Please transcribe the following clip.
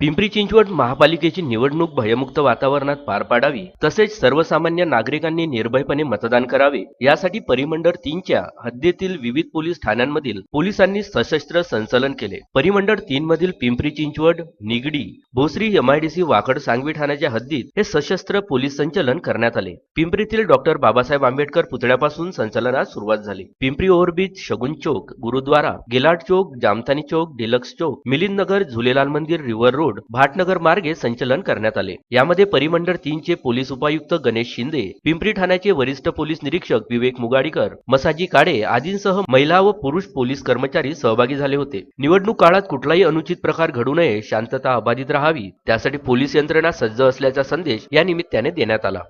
पिंपरी चिंचवड महापालिकेची निवडणूक भयमुक्त वातावरणात पार पाडावी तसेच सर्वसामान्य नागरिकांनी निर्भयपणे मतदान करावे यासाठी परिमंडळ तीनच्या हद्दीतील विविध पोलीस ठाण्यांमधील पोलिसांनी सशस्त्र संचलन केले. परिमंडळ तीन मधील पिंपरी चिंचवड निगडी भोसरी एमआयडीसी वाकड सांगवी ठाण्याच्या हद्दीत हे सशस्त्र पोलीस संचलन करण्यात आले. पिंपरीतील डॉक्टर बाबासाहेब आंबेडकर पुतळ्यापासून संचलनास सुरुवात झाली. Pimpri overbridge Shagun Chowk Gurdwara Gelat Chowk Jamthani Chowk deluxe Chowk Milind Nagar Jhulelal Mandir river road Bhatnagar मार्गे संचलन करण्यात आले. यामध्ये परिमंडळ तीनचे पोलीस उपायुक्त गणेश शिंदे पिंपरी ठाण्याचे वरिष्ठ पोलीस निरीक्षक विवेक मुगाडीकर मसाजी काडे आदींसह महिला व पुरुष पोलीस कर्मचारी सहभागी झाले होते. निवडणूक काळात कुठलाही अनुचित प्रकार घडू नये शांतता अबाधित राहावी त्यासाठी पोलीस यंत्रणा सज्ज असल्याचा संदेश या निमित्ताने देण्यात आला.